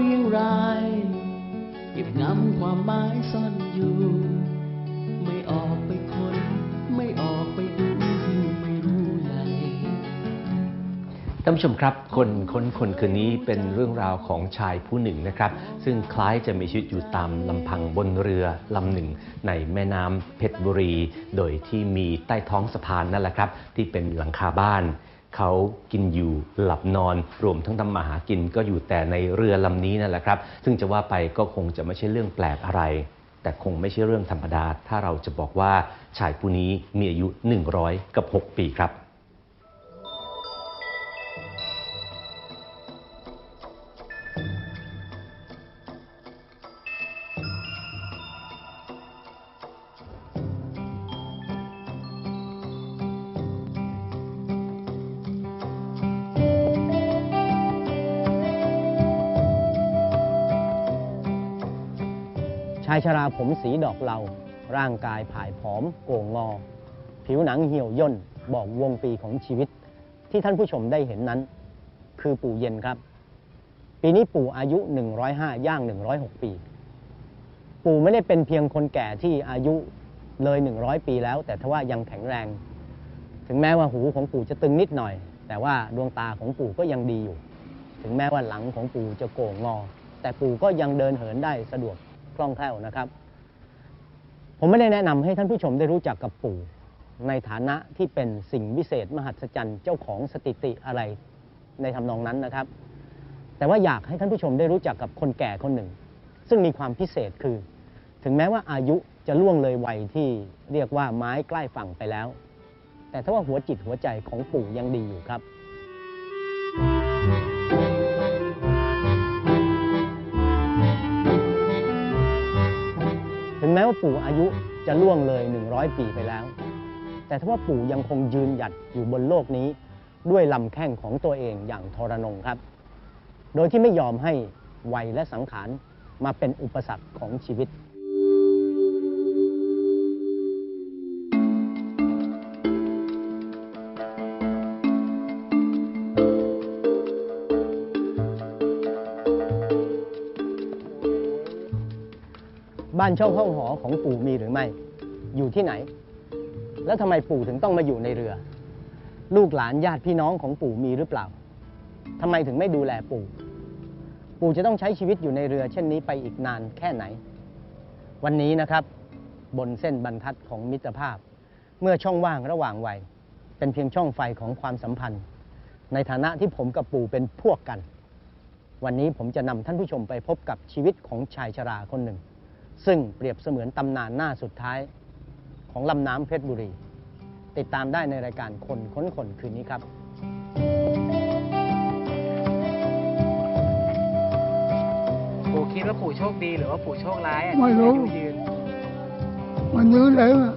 เรียงรายเก็บงำความหมายซ่อนอยู่ ไม่ออกไปคนไม่ออกไปดูไม่รู้ใหญ่ท่านผู้ชมครับ คนคนคนคืนนี้เป็นเรื่องราวของชายผู้หนึ่งนะครับ ซึ่งคล้ายจะมีชีวิตอยู่ตามลำพังบนเรือลำหนึ่ง ในแม่น้ำเพชรบุรี โดยที่มีใต้ท้องสะพานนั่นแหละครับ ที่เป็นหลังคาบ้าน เขากินอยู่หลับนอน รวมทั้งทำมาหากินก็อยู่แต่ในเรือลำนี้นั่นแหละครับ ซึ่งจะว่าไปก็คงจะไม่ใช่เรื่องแปลกอะไร แต่คงไม่ใช่เรื่องธรรมดา ถ้าเราจะบอกว่าชายผู้นี้มีอายุ 100 กับ 6 ปีครับายชราผมสีดอกเหลาร่างกายผายผอมโก่งงอ ผิวหนังเหี่ยวย่นบอกวงปีของชีวิต ที่ท่านผู้ชมได้เห็นนั้น คือปู่เย็นครับ ปีนี้ปู่อายุ 105 ย่าง 106 ปี ปู่ไม่ได้เป็นเพียงคนแก่ที่อายุเลย 100 ปีแล้ว แต่ทว่ายังแข็งแรง ถึงแม้ว่าหูของปู่จะตึงนิดหน่อย แต่ว่าดวงตาของปู่ก็ยังดีอยู่ ถึงแม้ว่าหลังของปู่จะโก่งงอ แต่ปู่ก็ยังเดินเหินได้สะดวก คล่องแคล่วนะครับ ผมไม่ได้แนะนำให้ท่านผู้ชมได้รู้จักกับปู่ในฐานะที่เป็นสิ่งวิเศษมหัศจรรย์เจ้าของสถิติอะไรในทำนองนั้นนะครับ แต่ว่าอยากให้ท่านผู้ชมได้รู้จักกับคนแก่คนหนึ่ง ซึ่งมีความพิเศษคือ ถึงแม้ว่าอายุจะล่วงเลยวัยที่เรียกว่าไม้ใกล้ฝั่งไปแล้ว แต่ถ้าว่าหัวจิตหัวใจของปู่ยังดีอยู่ครับถึง ปู่อายุจะล่วงเลย 100 ปีไปแล้ว แต่ถ้าว่าปู่ยังคงยืนหยัดอยู่บนโลกนี้ ด้วยลำแข้งของตัวเองอย่างทรนงครับ โดยที่ไม่ยอมให้วัยและสังขารมาเป็นอุปสรรคของชีวิต บ้านช่องห้องหอของปู่มีหรือไม่ อยู่ที่ไหน แล้วทำไมปู่ถึงต้องมาอยู่ในเรือ ลูกหลานญาติพี่น้องของปู่มีหรือเปล่าทำไมถึงไม่ดูแลปู่ ปู่จะต้องใช้ชีวิตอยู่ในเรือ เช่นนี้ไปอีกนานแค่ไหน วันนี้นะครับ บนเส้นบรรทัดของมิตรภาพ เมื่อช่องว่างระหว่างวัย เป็นเพียงช่องไฟของความสัมพันธ์ ในฐานะที่ผมกับปู่เป็นพวกกัน วันนี้ผมจะนำท่านผู้ชมไปพบกับชีวิตของชายชราคนหนึ่ง ซึ่งเปรียบเสมือนตำนานหน้าสุดท้ายของลำน้ำเพชรบุรี ติดตามได้ในรายการคนค้นคนคืนนี้ครับปู่คิดว่าปู่โชคดีหรือว่าปู่โชคร้ายอะไม่รู้ ที่อายุยืน มันยืนเลยอะ